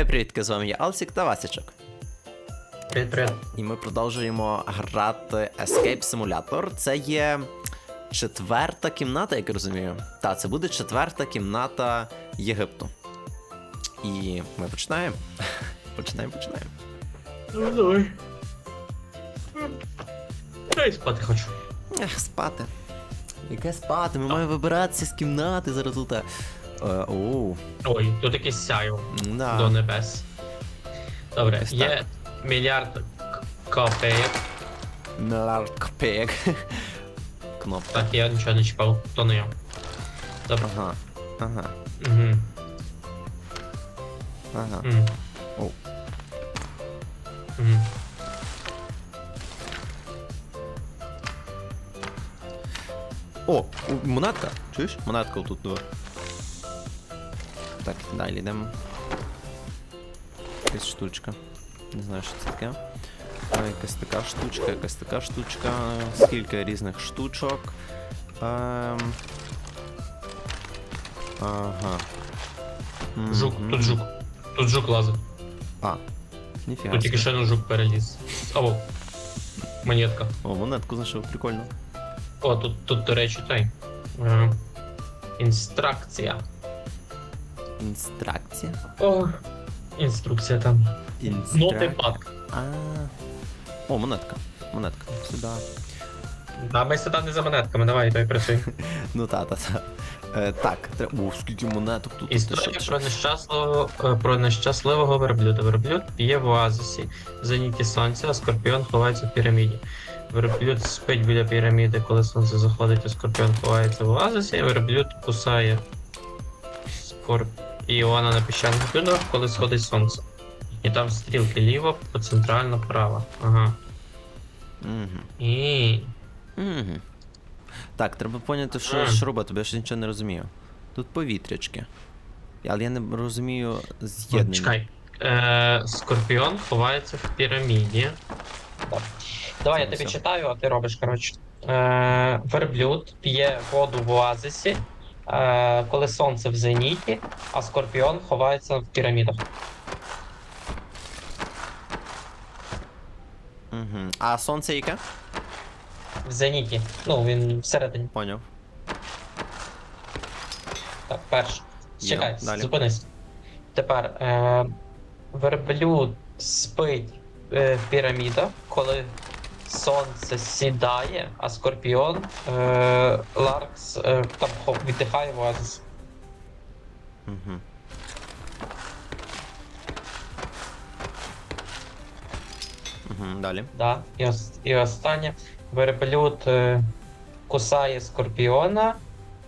Хай привітки, з вами я Алсік та Васічок. Привіт, привіт. І ми продовжуємо грати Escape Simulator. Це є четверта кімната, як я розумію. Так, це буде четверта кімната Єгипту. І ми починаємо. Починаємо, починаємо. Ну, давай. Дай спати хочу. Ех, спати. Яке спати? Ми маємо вибиратися з кімнати зараз. Е, оу, Ой, тут якесь сяйво да. до небес. Добре, Якось є мільярд к- копеїк. Мларкпек. Кнопка. Так, я нічого не чіпав, то не я. Добре. Ага. Ага. Угу. Ага. Угу. Оу. Угу. О, у- монетка. Чуєш? Монетка тут два. Так, далі йдемо. Якась штучка. Не знаю, що це таке. А, якась така штучка, якась така штучка. Скільки різних штучок. Ем... Ага. Жук, Мгм. тут жук. Тут жук лазить. А. Ніфіга. Тут тільки собі. ще один жук переліз. Або монетка. О, монетку знайшов, прикольно. О, тут, тут до речі, той. Е, інстракція. Інстракція. О, інструкція там. Ноти Інстрак... А. О, монетка. Монетка. Сюди. Да, ми сюди не за монетками, давай, дай працюй. Ну та, та, та. Е, так, треба. О, скільки монеток тут. Історія про нещасливого, е, про нещасливого верблюда. Верблюд п'є в оазисі, в зеніті сонця, а скорпіон ховається в піраміді. Верблюд спить біля піраміди, коли сонце заходить, а скорпіон ховається в оазисі, верблюд кусає скорпіона на піщаних дюнах, коли сходить сонце. І там стрілки ліво, по центрально право. Ага. Мгм. І. Мгм. Так, треба поняти, що, що робити, бо я ще нічого не розумію. Тут повітрячки. Але я не розумію з'єднання. Чекай. Е, скорпіон ховається в піраміді. Давай я тобі читаю, а ти робиш, коротше. Е, верблюд п'є воду в оазисі, коли сонце в зеніті, а скорпіон ховається в пірамідах. Угу. А сонце яке? В зеніті. Ну, він всередині. Поняв. Так, перше. Чекай, далі. зупинись. Тепер е, верблюд спить е, в пірамідах, коли сонце сідає, а скорпіон е, Ларкс е, там хо- віддихає в. Угу. Угу, далі. Да. І, ос- і останнє. Верблюд е, кусає скорпіона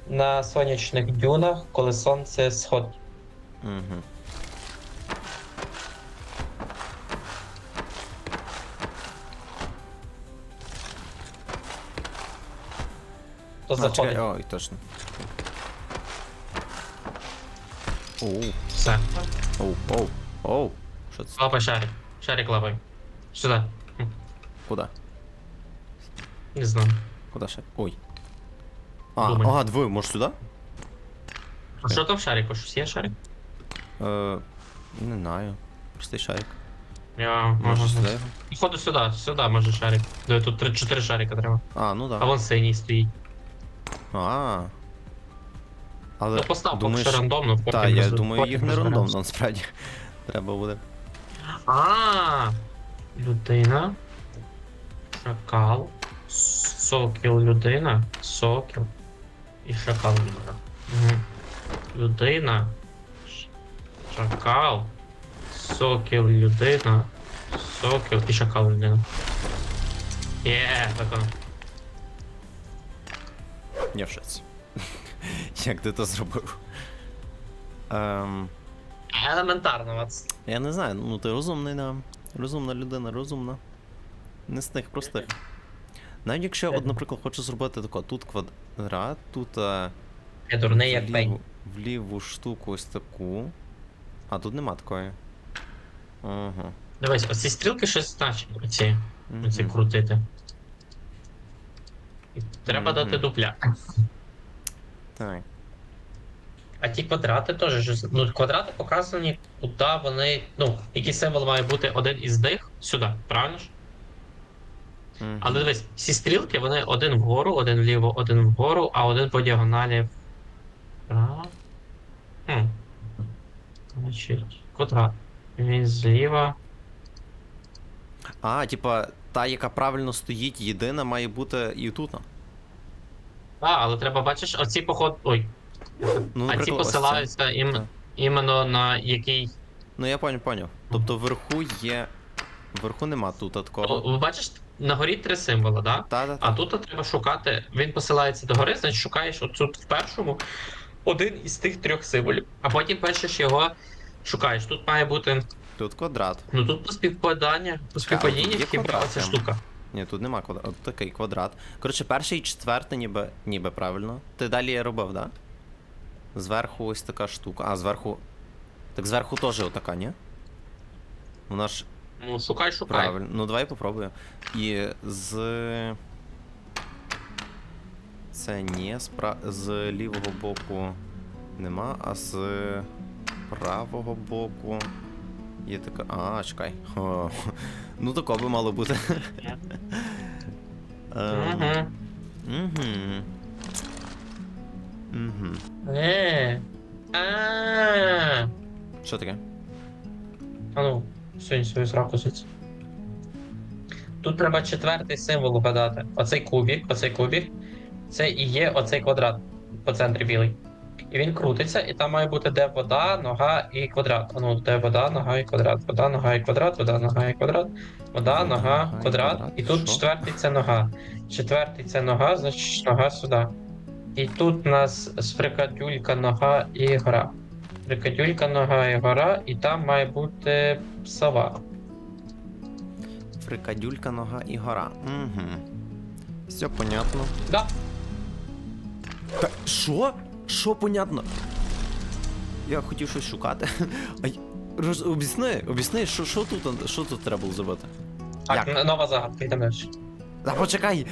на сонячних дюнах, коли сонце сходить. Угу. А, заходить. чекай, ой, точно. Оу, Все. оу, оу, оу. Що це? Лапай шарик. Шарик лапай. Сюди. М, Куди? Не знаю. Куди ще? Ой. А, Думай. ага, двоє, може сюди? А що там в шарику? Щось є шарик? Е, не знаю. Простий шарик. Я Може можу. сюди? Походу сюди, сюди може шарик. Диви, тут 3-4 шарика треба. А, ну да. А вон синій стоїть. А. Але Ну постав поки думаєш, що рандомно, потім. Так, я роз- думаю, потім їх не розберемося. рандомно, насправді. Треба буде. А, людина. Шакал. Сокіл людина. Сокіл. І шакал людина. Угу. Людина. Ш- Шакал. Сокіл людина. Сокіл і шакал людина. Є, так. Я в шоці. Як ти то зробив? Ем, Елементарно, Мац. я не знаю, ну ти розумний, да. Розумна людина, розумна. Не з тих простих. Навіть якщо я, от, наприклад, хочу зробити тако, тут квадрат, тут е, Я дурний як вліву, пень. в ліву штуку ось таку. А тут нема такої. Ага. Дивись, оці стрілки щось значать, оці, оці Мгм. крутити. Треба дати дупля. Так. А ті квадрати теж ну, квадрати показані, куди вони. Ну, який символ має бути один із них сюди, правильно ж? Мгм. Але дивись, всі стрілки, вони один вгору, один вліво, один вгору, а один по діагоналі вправо. Хм. Значить, квадрат. Він зліва. А, типа, та, яка правильно стоїть, єдина має бути і тут. А, але треба, бачиш, оці поход. Ой. Ну, а ці посилаються ім... Так. іменно на який. Ну я поняв, поняв. Тобто вверху є. Вверху нема тут такого. О, Бачиш, на горі три символи, да? Та, та, А тут треба шукати. Він посилається до гори, значить шукаєш отут в першому один із тих трьох символів. А потім пишеш його, шукаєш. Тут має бути. Тут квадрат. Ну тут по співпаданню, по є хіба оця штука. Ні, тут нема квадрат. От такий квадрат. Коротше, перший і четвертий ніби, ніби правильно. Ти далі робив, да? Зверху ось така штука. А, зверху. Так зверху теж отака, ні? Вона ж Ну, шукай, шукай. правильно. Ну давай попробую. І з. Це ні, з, пра... з лівого боку нема, а з правого боку. Є така. А, чекай. О, ну тако би мало бути. Ем, Угу. Е. А. Що таке? А ну, сунь свою сраку звідси. Тут треба четвертий символ угадати. Оцей кубік, оцей кубік. Це і є оцей квадрат по центрі білий. І він крутиться, і там має бути де вода, нога і квадрат. Ну, де вода, нога і квадрат. Вода, нога і квадрат, вода, нога і квадрат. Вода, нога, квадрат. І тут четвертий це нога. Четвертий це нога, значить нога сюди. І тут у нас сприкадюлька, нога і гора. Прикадюлька, нога і гора, і там має бути сова. Фрикадюлька, нога і гора. Угу. Все понятно. Да. Та що? Що понятно? Я хотів щось шукати. А роз... Об'ясни, об'ясни, що, що, тут, що тут треба було зробити? Так, Як? нова загадка, йдемо далі. А почекай!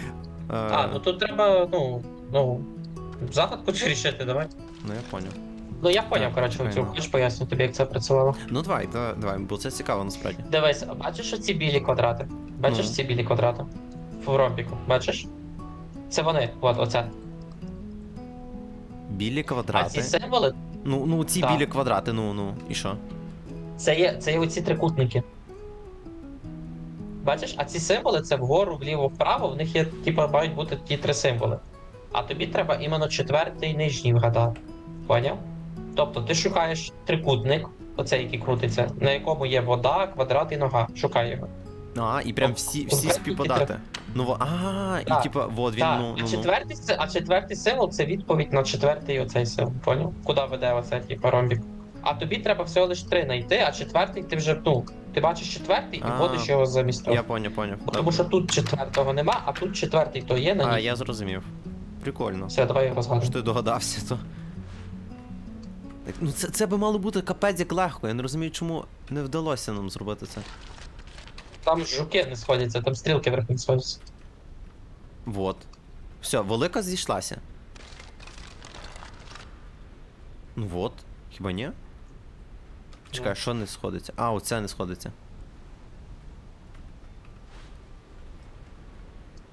Е, А, ну тут треба, ну, ну, загадку чи рішити, давай. ну я поняв. Ну я поняв, коротше, окей, цю ну. хочеш поясню тобі, як це працювало. Ну давай, давай, давай, бо це цікаво насправді. Дивись, бачиш оці білі квадрати? Бачиш Ну. ці білі квадрати? В ромбіку, бачиш? Це вони, от оце. Білі квадрати. А ці символи Ну, ну ці Так. білі квадрати, ну, ну, і що? це є, це є оці трикутники. Бачиш, а ці символи це вгору, вліво, вправо, в них є, типу, мають бути ті три символи. А тобі треба іменно четвертий нижній вгадати. Поняв? Тобто ти шукаєш трикутник, оцей, який крутиться, на якому є вода, квадрат і нога. Шукай його. А, і прям всі, всі співпадати. Ну, во- а, і Так, типа, вот він, так, ну, а, ну, ну. четвертий, си- а четвертий символ це відповідь на четвертий оцей символ. Поняв? Куди веде оце, типу, ромбік. А тобі треба всього лише три знайти, а четвертий ти вже ну, ти бачиш четвертий і А, вводиш його замість того. Я поняв, поняв. Бо Тому що тут четвертого нема, а тут четвертий то є на А, ній. я зрозумів. Прикольно. Все, давай його Що розгадуємо. ти догадався, то. Так, ну це, це би мало бути капець як легко. Я не розумію, чому не вдалося нам зробити це. Там жуки не сходяться, там стрілки вверх не сходяться. Вот. Все, велика зійшлася. Ну вот. Хіба ні? Чекай, що не сходиться? А, оце не сходиться.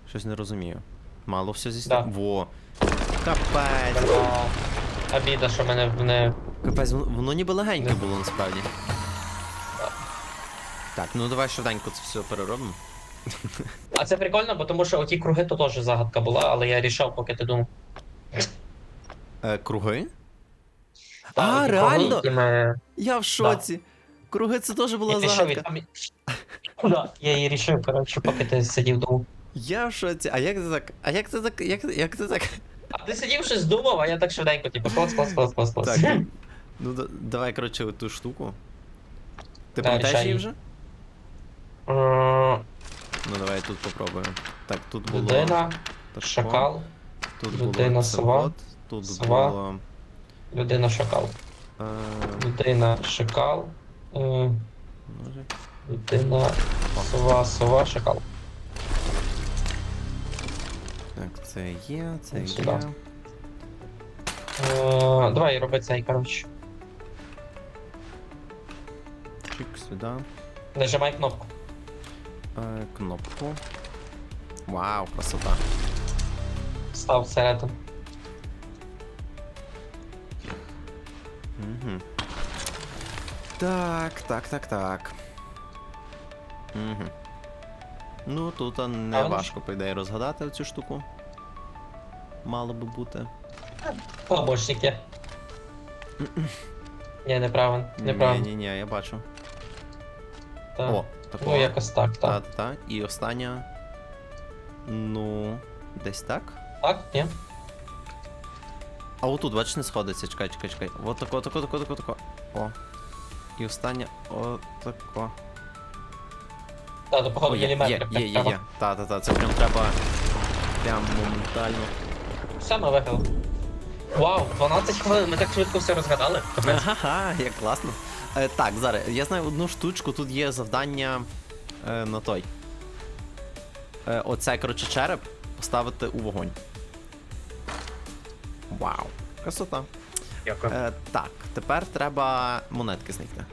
Щось не розумію. Мало все зійшло. Да. Во. Капець. Обіда, що мене не. Капець, воно, воно ніби легеньке було насправді. Так, ну давай швиденько це все переробимо. А це прикольно, бо тому що оті круги то теж загадка була, але я рішав, поки ти думав. Е, круги? Та, А, оті реально? круги, які ми- Я в шоці. Круги це теж була ти що, загадка. Да, я її рішив, коротше, поки ти сидів думав. Я в шоці. А як це так? А як це так? Як, як це так? А ти сидів щось думав, а я так швиденько, типу, клас, клас, клас, клас, клас. Так. ну, да- давай, коротше, ту штуку. Ти Да, пам'ятаєш її її. вже? М, Ну давай тут попробуємо. Так, тут було. Людина, тако, шакал, Тут людина, було сова, завод, тут сова. було. людина, шакал. Е, Людина, шакал. е, Людина, сова, сова, шакал. Так, це є, це сюди. є. Е, давай роби цей, коротше. Чик сюди. Нажимай кнопку. Е, кнопку. Вау, красота. Став всередину. Угу. Так, так, так, так. Угу. Ну, тут не А важко, по ідеї, розгадати цю штуку. Мало би бути. Помощники. Ні, неправильно. Неправильно. Ні, ні, ні, я бачу. Так. О, такого. Ну, якось так, Та, так. та, та. І остання. Ну. Десь так. Так, ні? А отут, бачиш, не сходиться. Чекай, чекай, чекай. От тако, тако, тако, тако, тако. О. І остання. О, тако. Так, то походу О, є, є, міліметри. є, є, є. Та, та, та. Це прям треба. Прям моментально. Все, ми виграли. Вау, 12 хвилин, ми так швидко все розгадали. Ага, як класно. Е, так, зараз, я знаю одну штучку, тут є завдання е, на той. Е, оце, коротше, череп поставити у вогонь. Вау, красота. Дякую. Е, так, тепер треба монетки знайти.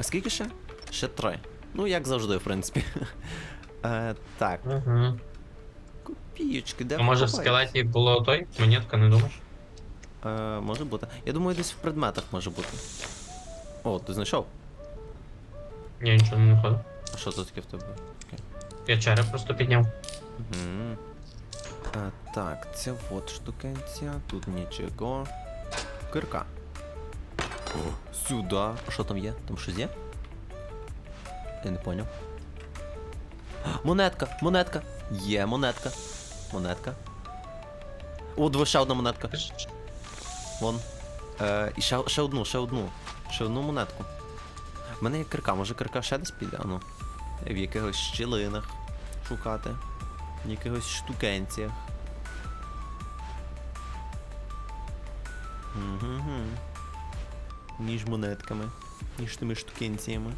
А скільки ще? Ще три. Ну, як завжди, в принципі. Е, так, Угу. копієчки, де А може в скелеті було той? Монетка, не думаєш? Е, може бути. Я думаю, десь в предметах може бути. О, ти знайшов? Ні, нічого не виходить. А що тут таке в тебе? Я череп просто підняв. Угу. А, так, це от штукенція, тут нічого. Кирка. О, сюди. А Що там є? Там щось є? Я не поняв. Монетка, монетка. Є монетка. Монетка. О, диви, ще одна монетка. Вон. Е, і ще, ще одну, ще одну. Ще одну монетку. У мене є кирка, може кирка ще десь піде? Ану. В якихось щілинах шукати. В якихось штукенціях. Угу. Між монетками. Між тими штукенціями.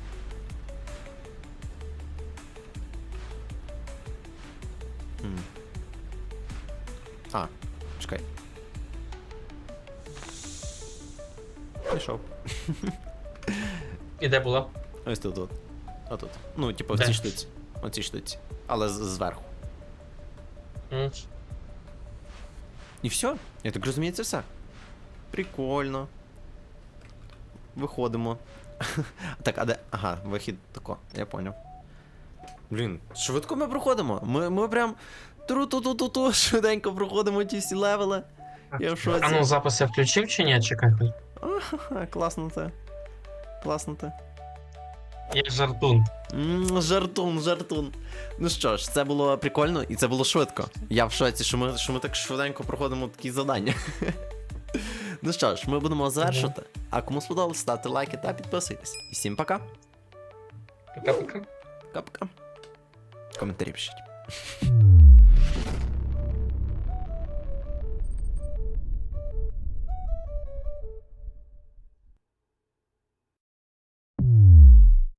М. А, чекай. Пішов. І де була? Ось тут от. Отут. Ну, типу, в Де? цій штуці. В цій штуці. Але з- зверху. М. І все. Я так розумію, це все. Прикольно. Виходимо. так, а де. Ага, вихід тако, я поняв. Блін, швидко ми проходимо. Ми, ми прям тру-ту-ту-ту-ту, швиденько проходимо ті всі левели. Я в шоці. А ну запис я включив чи ні? Чекай. хоч. Ага, класно це. Класно це. Я жартун. М, Жартун, жартун. Ну що ж, це було прикольно і це було швидко. Я в шоці, що ми, що ми так швиденько проходимо такі завдання. ну що ж, ми будемо завершувати. А кому сподобалось, ставте лайки та підписуйтесь. І всім пока. Пока-пока. Пока-пока. Коментарі пишіть.